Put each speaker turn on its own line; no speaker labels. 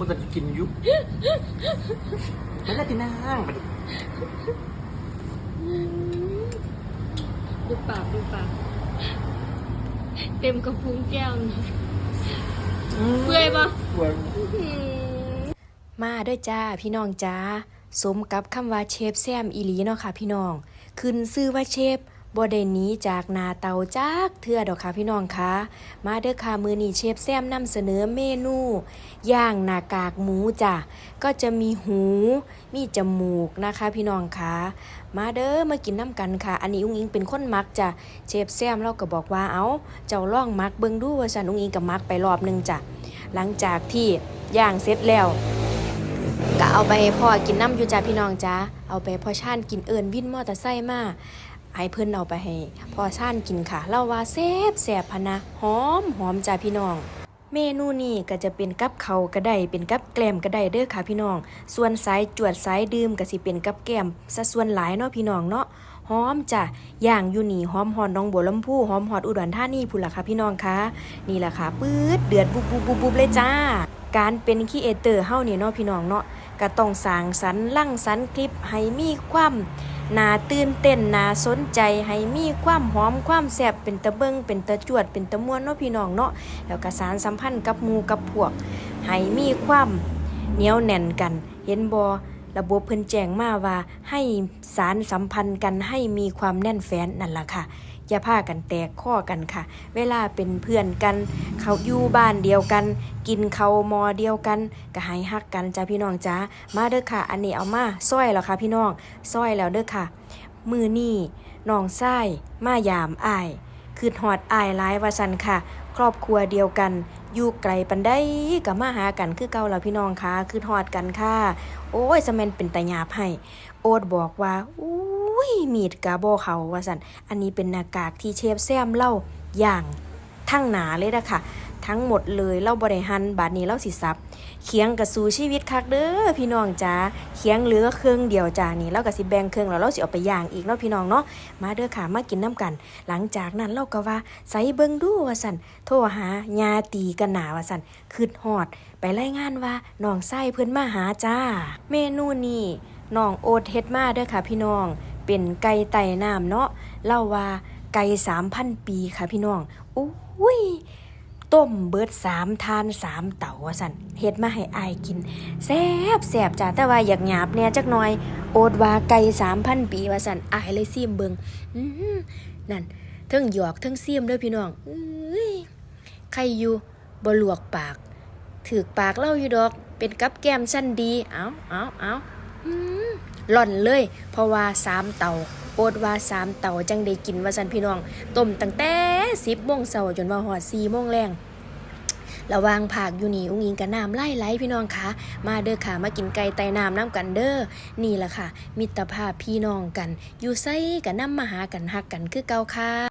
มันจะกินยุบมันจะกินนางไปดิ
ดูปากดูปากเต็มกระพุ้งแก้วนะเปื่อยปะ
เปื่อย
มาเด้วยจ้าพี่น้องจ้าสมกับคำว่าเชฟแซมอีหลีเนาะค่ะพี่น้อง ขึ้นซื้อว่าเชฟ บ่ได้หนีจากนาเตาจากเทื่อดอกค่ะพี่น้องคะมาเด้อค่ะมือนี้เชฟแซมนำเสนอเมนูย่างหนากากหมูจ้ะก็จะมีหูมีจมูกนะคะ พี่น้องคะมาเด้อมากินน้ำกันค่ะ อันนี้อุ้งอิงเป็นคนมักจ้ะเชฟแซมเราก็บอกว่าเอาเจ้าล่องมักเบิ่งดูว่าสันอุ้งอิงกับมักไปรอบนึงจ้ะหลังจากที่ย่างเสร็จแล้วก็เอาไปให้พ่อกินน้ำอยู่จ้าพี่น้องจ้าเอาไปพ่อชาญกินเอิญวินมอเตอร์ไซค์มา ให้เพิ่อนเอาไปให้พ่อชาญกินค่ะเล่าว่าแซ่บแซ่บพนะหอมหอมจ้าพี่น้อง เมนูนี้ก็จะเป็นกับเขาวก็ได้เป็นกับแกล้มก็ได้เด้อค่ะพี่น้อง ส่วนสายจวดสายดื่มก็สิเป็นกับแกล้มซะส่วนหลายเนาะพี่น้องเนาะหอมจ้ะย่างอยู่นี่หอมหอนน้องบัวลำพูหอมหอดอุดรธานีพุ่นล่ะค่ะพี่น้องคะนี่แหละค่ะปื๊ดเดือดบุบบุบบุบบุบเลยจ้า การเป็นคีเอเตอร์เฮาเนี่ยเนาะพี่น้องเนาะก็ต้องสร้างสรรค์ลั่งสรรค์คลิปให้มีความ น่าตื่นเต้นน่าสนใจให้มีความหอมความแซ่บเป็นตะเบิงเป็นตะจวดเป็นตะม่วนเนาะพี่น้องเนาะแล้วก็สารสัมพันธ์กับหมู่กับพวกให้มีความเหนียวแน่นกัน เห็นบอระบบเพิ่นแจ้งมาว่าให้สารสัมพันธ์กันให้มีความแน่นแฟ้นนั่นล่ะค่ะ อย่าพากันแตกข้อกันค่ะ เวลาเป็นเพื่อนกัน เขาอยู่บ้านเดียวกัน กินเขามอเดียวกันก็ให้ฮักกันจ้าพี่น้องจ้ามาเด้อค่ะ อันนี้เอามาซ้อยแล้วค่ะ พี่น้องซ้อยแล้วเด้อค่ะ มือนี่น้องไส้มายามอายคือหอดอายหลายวาสันค่ะ ครอบครัวเดียวกันอยู่ไกลปันได้กับมาหากันคือเก่าแล้วพี่น้องค่ะคือหอดกันค่ะ โอ้ยสะแมนเป็นตาหยาบให้โอ๊ตบอกว่าอุุ้้ยมีดกาโบเขาว่าสันอันนี้เป็นหน้ากากที่เชฟแซมเล่าอย่างทั้งหนาเลยนะค่ะ ทั้งหมดเลยเล่าบริหันบาดนี้เล่าสิซับเคียงกับสูชีวิตคักเด้อพี่น้องจ้าเคียงเหลือเครื่องเดียวจ้านี่เล่ากับสิแบงเครื่องแล้วเราสิเอาไปย่างอีกเนาะพี่น้องเนาะมาเด้อค่ะมากินน้ำกัน หลังจากนั้นเราก็ว่าใส่เบิงดูว่าสันโทรหาญาตีกันหนาว่าสันคืดฮอด ไปรายงานว่าน้องไส้เพิ่นมาหาจ้า เมนูนี้น้องโอดเฮ็ดมาเด้อค่ะพี่น้อง เป็นไก่ไต่น้ำเนาะเล่าว่าไก่สามพันปีค่ะพี่น้องอุ้ยต้มเบิดสามทานสามเต่าว่าสันเฮ็ดมาให้อายกินแซบแซบจ้าแต่ว่าอยากหยาบเนี่ยจักหน่อย โอดว่าไก่สามพันปีว่าสันอายเลยซิมเบิงอื้อหือนั่นเทิงหยอกเทิงซิมด้วยพี่น้องอุ้ยใครอยู่บลวกปาก ถือปากเล่าอยู่ดอก เป็นกับแก้มสั้นดี เอาเอาเอา ล่อนเลย เพราะว่าสามเต่าโอดว่าสามเต่าจังได้กินว่าสันพี่น้อง ต้มตั้งแต่สิบโมงเช้าจนว่าหอดสี่โมงแรงระวางผักอยู่นี่อุ้งอิงกับน้ำไล่ไหลพี่น้องคะมาเด้อค่ะมากินไก่ไตน้ำน้ำกันเด้อนี่แหละค่ะ มิตรภาพพี่น้องกัน อยู่ไซกับน้ำมาหากันฮักกันคือเก่าค่ะ